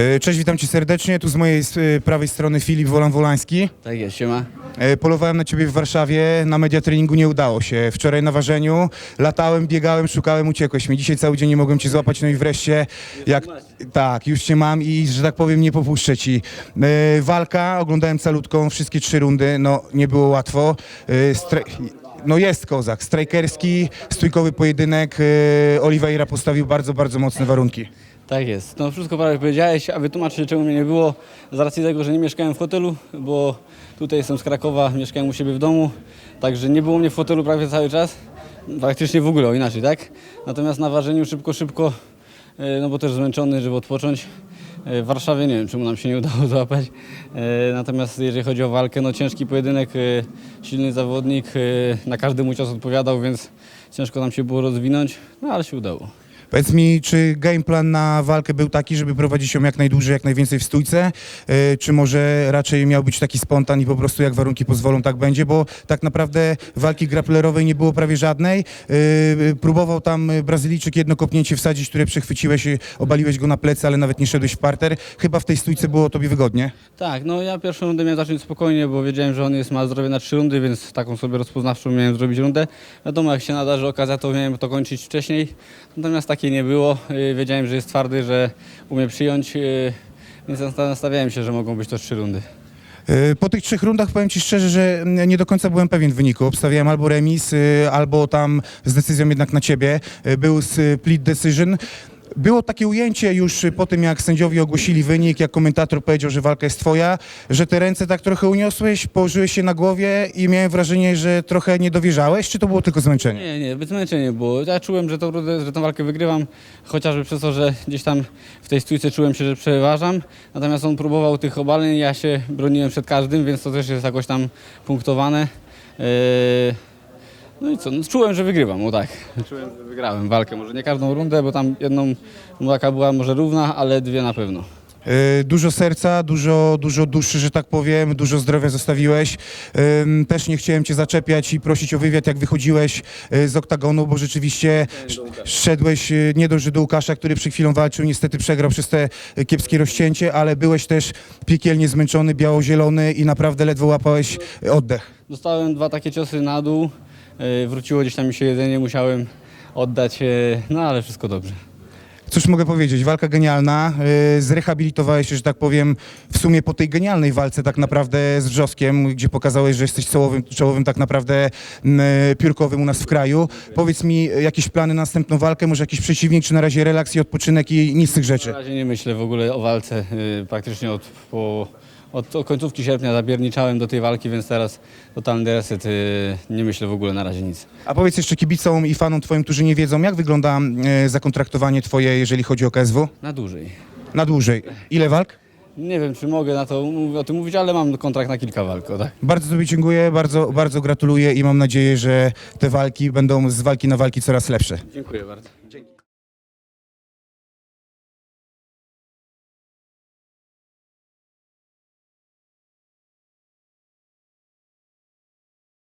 E, Cześć, witam cię serdecznie. Tu z mojej e, prawej strony Filip Wolan-Wolański. Tak jest, siema. E, Polowałem na ciebie w Warszawie, na media treningu nie udało się. Wczoraj na ważeniu latałem, biegałem, szukałem, uciekłeś mi. Dzisiaj cały dzień nie mogłem cię złapać, no i wreszcie, jak, tak, już cię mam i, że tak powiem, nie popuszczę ci. Walka, oglądałem calutką, wszystkie trzy rundy, no nie było łatwo. E, stra- no jest kozak, strajkerski, stójkowy pojedynek. e, Oliveira postawił bardzo, bardzo mocne warunki. Tak jest. No wszystko prawie powiedziałeś, a wytłumaczyć czemu mnie nie było. Z racji tego, że nie mieszkałem w hotelu, bo tutaj jestem z Krakowa, mieszkałem u siebie w domu, także nie było mnie w hotelu prawie cały czas. Praktycznie w ogóle, o inaczej, tak? Natomiast na ważeniu szybko, szybko, e, no bo też zmęczony, żeby odpocząć. E, W Warszawie nie wiem, czemu nam się nie udało złapać. E, Natomiast jeżeli chodzi o walkę, no ciężki pojedynek, e, silny zawodnik, na każdy mój cios odpowiadał, więc ciężko nam się było rozwinąć, no ale się udało. Powiedz mi, czy game plan na walkę był taki, żeby prowadzić ją jak najdłużej, jak najwięcej w stójce? Yy, Czy może raczej miał być taki spontan i po prostu jak warunki pozwolą, tak będzie? Bo tak naprawdę walki grapplerowej nie było prawie żadnej. Yy, Próbował tam Brazylijczyk jedno kopnięcie wsadzić, które przechwyciłeś, i obaliłeś go na plecy, ale nawet nie szedłeś w parter. Chyba w tej stójce było tobie wygodnie. Tak, no ja pierwszą rundę miałem zacząć spokojnie, bo wiedziałem, że on jest, ma zdrowie na trzy rundy, więc taką sobie rozpoznawczą miałem zrobić rundę. Wiadomo, jak się nadarzy okazja, to miałem to kończyć wcześniej, natomiast takiej nie było. Yy, Wiedziałem, że jest twardy, że umie przyjąć, yy, więc nasta- nastawiałem się, że mogą być to trzy rundy. Yy, Po tych trzech rundach powiem Ci szczerze, że nie do końca byłem pewien wyniku. Obstawiałem albo remis, albo tam z decyzją jednak na Ciebie. Był split decision. Było takie ujęcie już po tym, jak sędziowie ogłosili wynik, jak komentator powiedział, że walka jest twoja, że te ręce tak trochę uniosłeś, położyłeś się na głowie i miałem wrażenie, że trochę nie dowierzałeś, czy to było tylko zmęczenie? Nie, nie, bez zmęczenia było. Ja czułem, że rundę- że tą walkę wygrywam, chociażby przez to, że gdzieś tam w tej stójce czułem się, że przeważam. Natomiast on próbował tych obaleń, ja się broniłem przed każdym, więc to też jest jakoś tam punktowane. Yy, No i co, no, czułem, że wygrywam, o tak. Czułem, że wygrałem walkę. Może nie każdą rundę, bo tam jedną walka była może równa, ale dwie na pewno. Yy, Dużo serca, dużo, dużo duszy, że tak powiem, dużo zdrowia zostawiłeś. Ym, Też nie chciałem cię zaczepiać i prosić o wywiad, jak wychodziłeś yy, z oktagonu, bo rzeczywiście sz- szedłeś yy, nie do Łukasza, który przed chwilą walczył, niestety przegrał przez te yy, kiepskie rozcięcie, ale byłeś też piekielnie zmęczony, biało-zielony i naprawdę ledwo łapałeś yy, oddech. Dostałem dwa takie ciosy na dół, wróciło gdzieś tam mi się jedzenie, musiałem oddać, yy, no ale wszystko dobrze. Cóż mogę powiedzieć, walka genialna, yy, zrehabilitowałeś się, że tak powiem, w sumie po tej genialnej walce tak naprawdę z Wrzoskiem, gdzie pokazałeś, że jesteś czołowym, czołowym tak naprawdę piórkowym u nas w kraju. Powiedz mi, jakieś plany na następną walkę, może jakiś przeciwnik, czy na razie relaks i odpoczynek i nic z tych Na rzeczy? razie nie myślę w ogóle o walce. Praktycznie od, po, od, od końcówki sierpnia zabierniczałem do tej walki, więc teraz totalny reset. yy, Nie myślę w ogóle na razie nic. A powiedz jeszcze kibicom i fanom twoim, którzy nie wiedzą, jak wygląda y, zakontraktowanie twoje, jeżeli chodzi o KSW? Na dłużej. Na dłużej. Ile walk? Nie wiem, czy mogę na to o tym mówić, ale mam kontrakt na kilka walk. o Tak. Bardzo Tobie dziękuję, bardzo, bardzo gratuluję i mam nadzieję, że te walki będą z walki na walki coraz lepsze. Dziękuję bardzo. Dzięki.